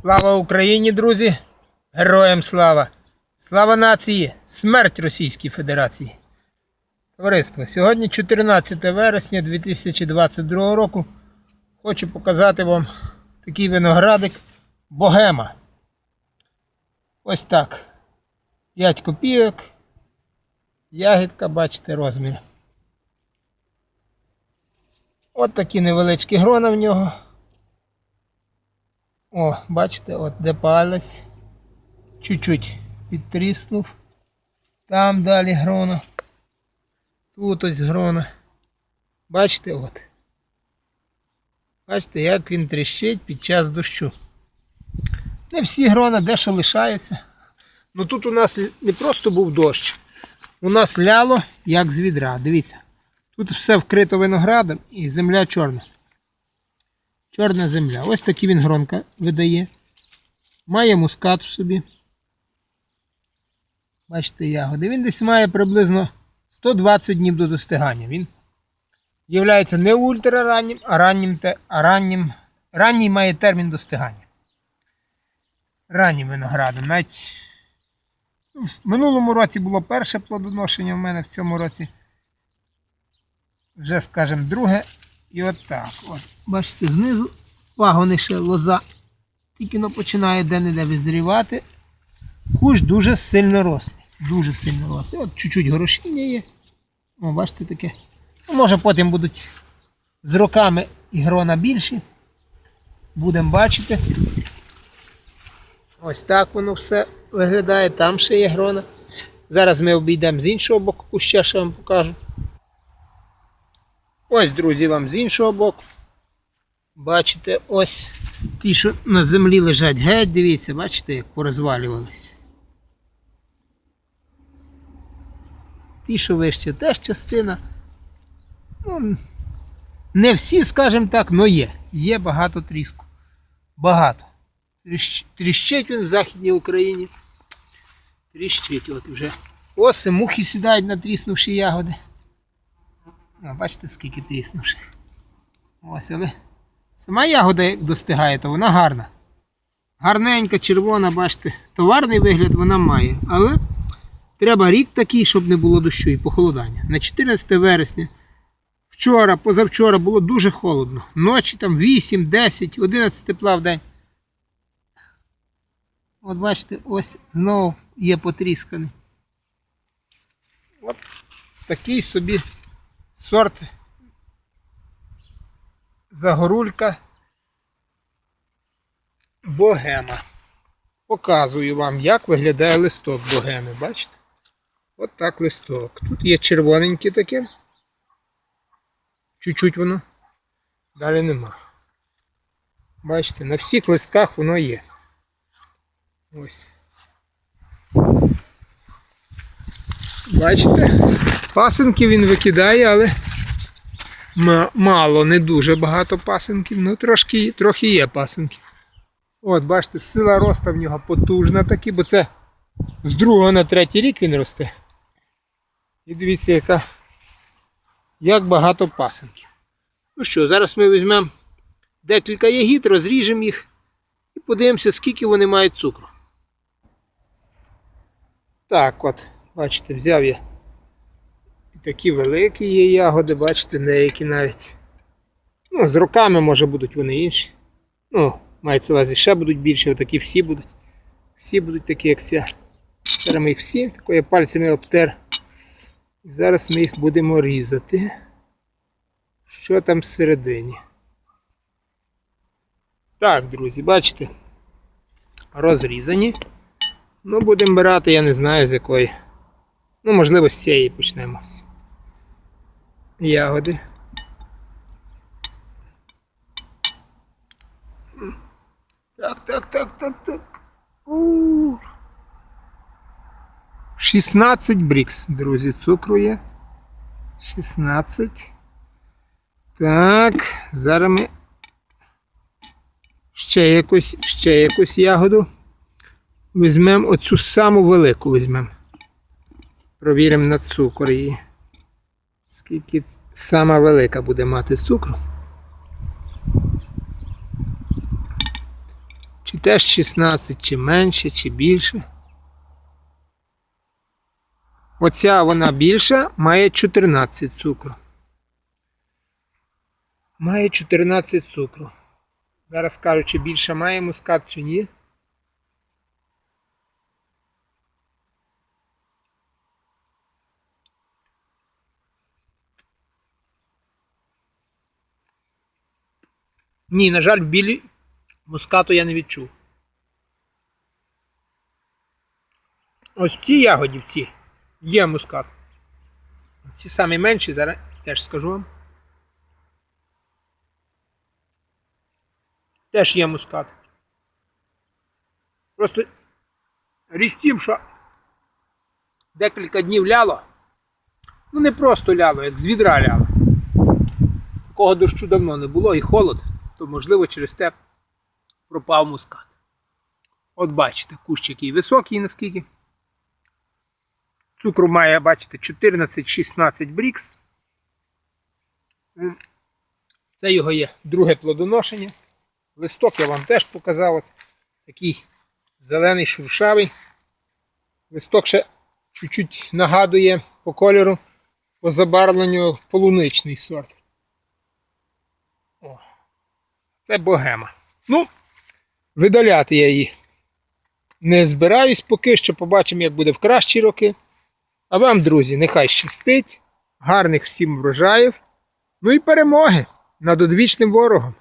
Слава Україні, друзі! Героям слава! Слава нації! Смерть Російській Федерації! Товариство, сьогодні 14 вересня 2022 року. Хочу показати вам такий виноградик Богема. Ось так. 5 копійок. Ягідка, бачите, розмір. От такі невеличкі грона в нього. О, бачите, от де палець. Чуть-чуть підтріснув. Там далі грона. Тут ось грона. Бачите, от. Бачите, як він тріщить під час дощу. Не всі грона дещо лишається. Ну тут у нас не просто був дощ. У нас ляло як з відра. Дивіться. Тут все вкрито виноградом і земля чорна. Чорна земля. Ось такі він гронка видає. Має мускат в собі. Бачите, ягоди. Він десь має приблизно 120 днів до достигання. Він являється не ультрараннім, а раннім, а раннім. Ранній має термін достигання. Раннім виноградом. Навіть ну, в минулому році було перше плодоношення в мене в цьому році. Вже, скажімо, друге. І от так. От. Бачите, знизу пагони ще лоза. Тільки но починає де-не-де визрівати. Кущ дуже сильно росте. Дуже сильно росте. От чуть-чуть горошіння є. О, бачите таке. Ну, може потім будуть з роками і грона більші. Будемо бачити. Ось так воно все виглядає. Там ще є грона. Зараз ми обійдемо з іншого боку куща, ще вам покажу. Ось, друзі, вам з іншого боку. Бачите, ось ті, що на землі лежать геть, дивіться, бачите, як порозвалювались. Ті, що вище, теж частина. Ну, не всі, скажімо так, але є. Є багато тріску. Багато. Тріщить він в Західній Україні. Тріщить от вже. Оси, мухи сідають на тріснувші ягоди. О, бачите, скільки тріснувши. Ось, але сама ягода достигає, то вона гарна. Гарненька, червона, бачите, товарний вигляд вона має. Але треба рік такий, щоб не було дощу і похолодання. На 14 вересня, вчора, позавчора було дуже холодно. Ночі там 8, 10, 11 тепла в день. От бачите, ось знову є потрісканий. От такий собі сорт загорулька богема. Показую вам, як виглядає листок богеми. Бачите? От так листок. Тут є червоненьке таке. Чуть-чуть воно. Далі нема. Бачите, на всіх листках воно є. Ось. Бачите? Пасинки він викидає, але мало, не дуже багато пасинків. Ну трошки, трохи є пасинків. От, бачите, сила росту в нього потужна таки, бо це з другого на третій рік він росте. І дивіться, яка, як багато пасинків. Ну що, зараз ми візьмемо декілька ягід, розріжемо їх і подивимося, скільки вони мають цукру. Так, от, бачите, взяв я і такі великі є ягоди, бачите, деякі навіть. Ну, з роками, може, будуть вони інші. Ну, мається увазі, ще будуть більші, отакі всі будуть. Всі будуть такі, як ця. Зараз ми їх всі такою пальцями обтер. І зараз ми їх будемо різати. Що там всередині? Так, друзі, бачите? Розрізані. Ну, будемо брати, я не знаю з якої. Ну, можливо, з цієї почнемо. Ягоди. Так, так, так, так, так. У. 16 брікс, друзі, цукру є. 16. Так, зараз ми ще якусь, ще якусь ягоду. Візьмемо оцю саму велику візьмемо. Провіримо на цукор її. Скільки сама велика буде мати цукру. Чи теж 16, чи менше, чи більше. Оця вона більша, має 14 цукру. Має 14 цукру. Зараз скажу, чи більше має мускат, чи ні. Ні, на жаль, в білій мускату я не відчув. Ось в цій ягоді є мускат. Ці самі менші, зараз теж скажу вам. Теж є мускат. Просто річ тім, що декілька днів ляло. Ну не просто ляло, як з відра ляло. Такого дощу давно не було і холод, то можливо через те пропав мускат. От бачите, кущ який високий наскільки. Цукру має, бачите, 14-16 брікс. Це його є друге плодоношення. Листок я вам теж показав. От, такий зелений шуршавий. Листок ще чуть-чуть нагадує по кольору, по забарвленню полуничний сорт. О, це богема. Ну, видаляти я її не збираюсь поки що. Побачимо, як буде в кращі роки. А вам, друзі, нехай щастить, гарних всім врожаїв, ну і перемоги над одвічним ворогом.